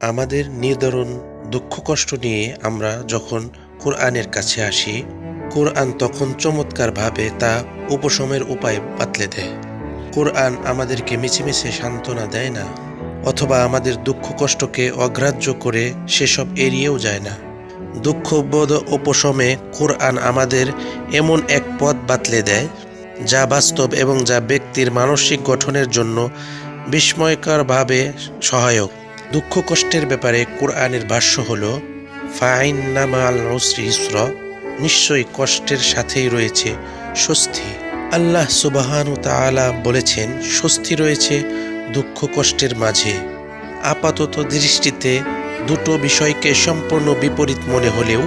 আমাদের নির্ধারণ দুঃখ কষ্ট নিয়ে আমরা যখন কোরআনের কাছে আসি, কোরআন তখন চমৎকারভাবে তা উপশমের উপায় বাতলে দেয়। কোরআন আমাদেরকে মিছিমিছে সান্ত্বনা দেয় না, অথবা আমাদের দুঃখ কষ্টকে অগ্রাহ্য করে সেসব এড়িয়েও যায় না। দুঃখবোধ উপশমে কোরআন আমাদের এমন এক পথ বাতলে দেয়, যা বাস্তব এবং যা ব্যক্তির মানসিক গঠনের জন্য বিস্ময়করভাবে সহায়ক। দুঃখ কষ্টের ব্যাপারে কোরআনের ভাষ্য হল ফাইন নামাল নসরি ইসর, নিশ্চয়ই কষ্টের সাথেই রয়েছে স্বস্তি। আল্লাহ সুবাহানু তাআলা বলেছেন, স্বস্তি রয়েছে দুঃখ কষ্টের মাঝে। আপাতত দৃষ্টিতে দুটো বিষয়কে সম্পূর্ণ বিপরীত মনে হলেও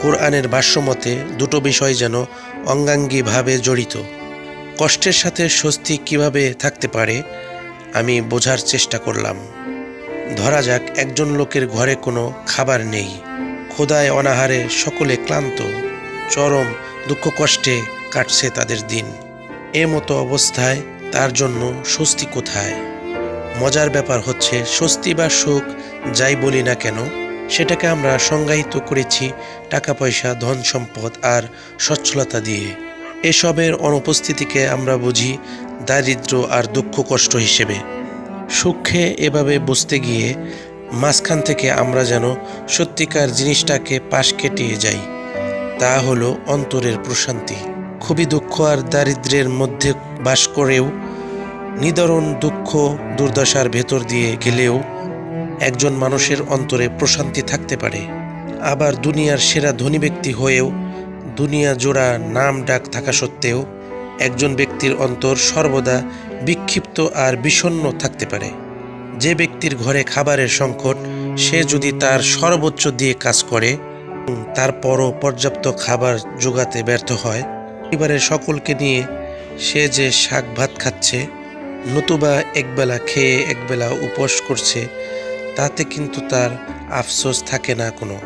কোরআনের ভাষ্যমতে দুটো বিষয় যেন অঙ্গাঙ্গীভাবে জড়িত। কষ্টের সাথে স্বস্তি কীভাবে থাকতে পারে, আমি বোঝার চেষ্টা করলাম। ধরা যাক, একজন লোকের ঘরে কোনো খাবার নেই। ক্ষুধায় অনাহারে সকলে ক্লান্ত, চরম দুঃখ কষ্টে কাটছে তাদের দিন। এ মতো অবস্থায় তার জন্য স্বস্তি কোথায়? মজার ব্যাপার হচ্ছে, স্বস্তি বা সুখ যাই বলি না কেন, সেটাকে আমরা সংজ্ঞায়িত করেছি টাকা পয়সা, ধন সম্পদ আর সচ্ছলতা দিয়ে। এসবের অনুপস্থিতিকে আমরা বুঝি দারিদ্র্য আর দুঃখ কষ্ট হিসেবে। সুখে এভাবে বুঝতে গিয়ে মাঝখান থেকে আমরা যেন সত্যিকার জিনিসটাকে পাশ কেটিয়ে যাই, তা হলো অন্তরের প্রশান্তি। খুবই দুঃখ আর দারিদ্র্যের মধ্যে বাস করেও, নিদারুণ দুঃখ দুর্দশার ভেতর দিয়ে গেলেও একজন মানুষের অন্তরে প্রশান্তি থাকতে পারে। আবার দুনিয়ার সেরা ধনী ব্যক্তি হয়েও, দুনিয়া জোড়া নাম ডাক থাকা সত্ত্বেও, একজন ব্যক্তির অন্তর সর্বদা বিক্ষিপ্ত আর বিষণ্ণ থাকতে পারে। যে ব্যক্তির ঘরে খাবারের সংকট, সে যদি তার সর্বোচ্চ দিয়ে কাজ করে তারপরও পর্যাপ্ত খাবার জোগাতে ব্যর্থ হয়, পরিবারের সকলকে নিয়ে সে যে শাক ভাত খাচ্ছে, নতুবা একবেলা খেয়ে একবেলা উপোস করছে, তাতে কিন্তু তার আফসোস থাকে না কোনো।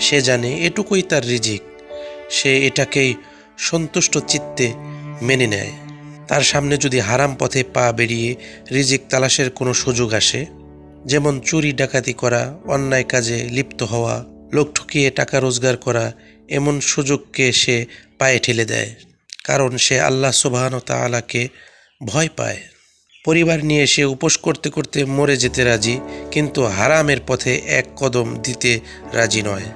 সে জানে এটুকুই তার রিজিক। সে এটাকেই সন্তুষ্ট চিত্তে মেনে নেয়। তার সামনে যদি হারাম পথে পা বেরিয়ে রিজিক তালাশের কোনো সুযোগ আসে, যেমন চুরি, ডাকাতি করা, অন্যায় কাজে লিপ্ত হওয়া, লোক ঠকিয়ে টাকা রোজগার করা, এমন সুযোগকে সে পায়ে ঠেলে দেয়, কারণ সে আল্লাহ সুবাহন তালাকে ভয় পায়। পরিবার নিয়ে সে উপোস করতে করতে মরে যেতে রাজি, কিন্তু হারামের পথে এক কদম দিতে রাজি নয়।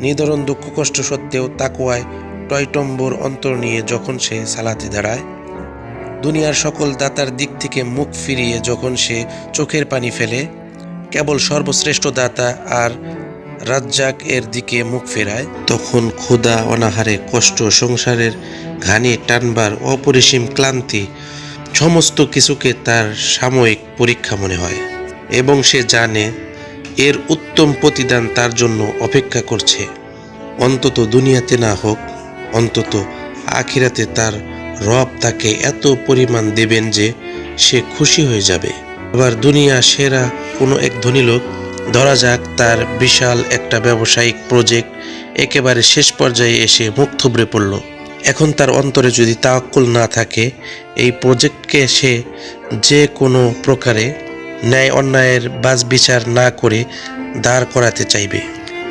নিদরণ দুঃখ কষ্ট সত্ত্বেও তাকুয়ায় টয়টম্বর অন্তর নিয়ে যখন সে সালাতে দাঁড়ায় দুনিয়ার সকল দাতার দিক থেকে মুখ ফিরিয়ে যখন সে চোখের পানি ফেলে, কেবল সর্বশ্রেষ্ঠ দাতা আর রাজ্জাক এর দিকে মুখ ফেরায়, তখন ক্ষুধা, অনাহারে, কষ্ট, সংসারের ঘানি, টানবার, অপরিসীম ক্লান্তি, সমস্ত কিছুকে তার সাময়িক পরীক্ষা মনে হয় এবং সে জানে এর উত্তম প্রতিদান তার জন্য অপেক্ষা করছে। অন্তত দুনিয়াতে না হোক, অন্তত আখিরাতে তার রব তাকে এত পরিমাণ দেবেন যে সে খুশি হয়ে যাবে। আবার দুনিয়া সেরা কোনো এক ধনী লোক, ধরা যাক তার বিশাল একটা ব্যবসায়িক প্রজেক্ট একেবারে শেষ পর্যায়ে এসে মুখ থুবড়ে পড়ল। এখন তার অন্তরে যদি তাওয়াক্কুল না থাকে, এই প্রজেক্টকে সে যে কোনো প্রকারে ন্যায় অন্যায়ের বাজ বিচার না করে দাঁড় করাতে চাইবে।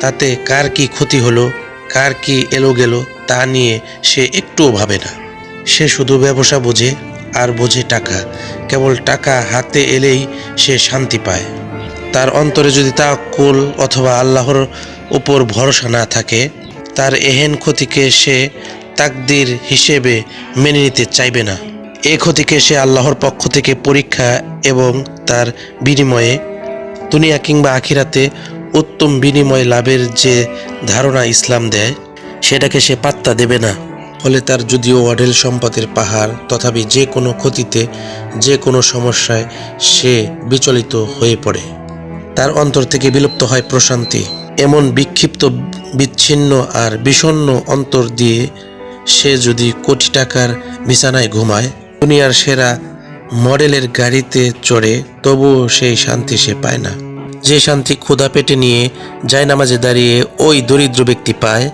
তাতে কার কি ক্ষতি হলো, কার কি এলো গেল তা নিয়ে সে একটুও ভাবে না। সে শুধু ব্যবসা বোঝে আর বোঝে টাকা। কেবল টাকা হাতে এলেই সে শান্তি পায়। তার অন্তরে যদি তাকুল অথবা আল্লাহর উপর ভরসা না থাকে, তার এহেন ক্ষতিকে সে তাকদির হিসেবে মেনে নিতে চাইবে না। এ ক্ষতিকে সে আল্লাহর পক্ষ থেকে পরীক্ষা এবং তার বিনিময়ে দুনিয়া কিংবা আখিরাতে উত্তম বিনিময় লাভের যে ধারণা ইসলাম দেয়, সেটাকে সে পাত্তা দেবে না। ফলে তার যদিও অঢেল সম্পদের পাহাড়, তথাপি যে কোনো ক্ষতিতে, যে কোনো সমস্যায় সে বিচলিত হয়ে পড়ে। তার অন্তর থেকে বিলুপ্ত হয় প্রশান্তি। এমন বিক্ষিপ্ত, বিচ্ছিন্ন আর বিষণ্ণ অন্তর দিয়ে সে যদি কোটি টাকার বিছানায় ঘুমায়, দুনিয়ার সেরা মডেলের গাড়িতে চড়ে, তবুও সেই শান্তি সে পায় না। যে শান্তি ক্ষুধা পেটে নিয়ে যায় নামাজে দাঁড়িয়ে ওই দরিদ্র ব্যক্তি পায়